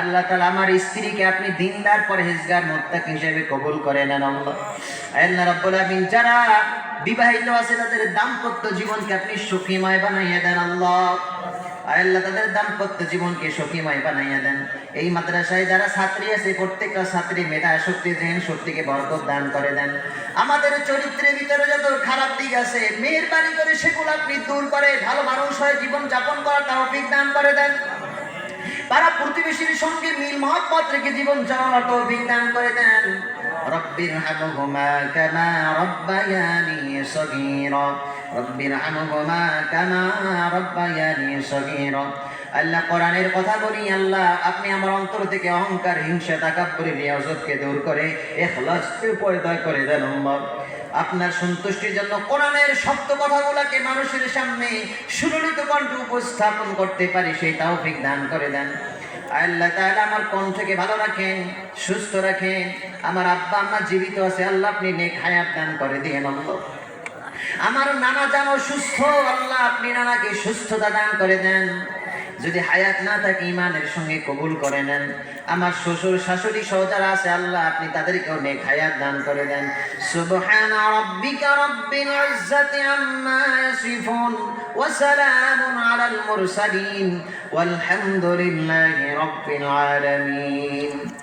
আল্লাহ তালা আমার স্ত্রীকে আপনি দিনদার পরহেজগার মোত্তাক হিসেবে কবুল করে নেন আল্লাহ। রব্বুল আমিন যারা বিবাহিত আছে, তাদের দাম্পত্য জীবনকে আপনি সুখীময় বানাইয়া দেন আল্লাহ। আল্লাহ তাদের দাম্পত্য জীবনকে সুখীময় বানাইয়া দেন। এই মাদ্রাসায় যারা ছাত্রী আছে, প্রত্যেকটা ছাত্রী মেধা, শক্তি জেন শক্তিকে বরকত দান করে দেন। আমাদের চরিত্রের ভিতরে যত খারাপ দিক আছে, মেয়ের মেহরবানি করে সেগুলো আপনি দূর করে, ভালো মানুষ হয়ে জীবন যাপন করার তৌফিক দান করে দেন। পাড়া প্রতিবেশীর সঙ্গে মিল মহব্বত রেখে জীবন চালানোর তৌফিক করে দেন রব্বির হামহুমা কামা রব্বায়ানি সগীরা। রব্বির হামহুমা কামা রব্বায়ানি সগীরা। আল্লাহ কোরআনের কথা বলি, আল্লাহ, আপনি আমার অন্তর থেকে অহংকার, হিংসা তাকাব্বুরি রিয়াজতকে দূর করে ইখলাসকে পয়দা করে দেন আল্লাহ আপনার সন্তুষ্টির জন্য কোরআনের শক্ত কথাগুলোকে মানুষের সামনে সুললিত কণ্ঠে উপস্থাপন করতে পারি, সেই তৌফিক দান করে দেন। আল্লাহ তাআলা আমার কণ্ঠকে ভালো রাখেন, সুস্থ রাখেন। আমার আব্বা, আম্মা জীবিত আছে, আল্লাহ আপনি নেক হায়াত দান করে দিয়েন, আল্লাহ। আমার নানা জানো সুস্থ, আল্লাহ আপনি নানাকে সুস্থতা দান করে দেন। যদি হায়াত না থাকে ইমানের সঙ্গে কবুল করে নেন। আমার শ্বশুর, শাশুড়ি সহ যারা আছে, আল্লাহ আপনি তাদেরকেও নেক হায়াত দান করে দেন। সুবহান রাব্বিকা রাব্বিল ইজ্জাতি আম্মা ইয়াসিফুন ওয়া সালামুন আলাল মুরসালিন। ওয়াল হামদুলিল্লাহি রাব্বিল আলামিন।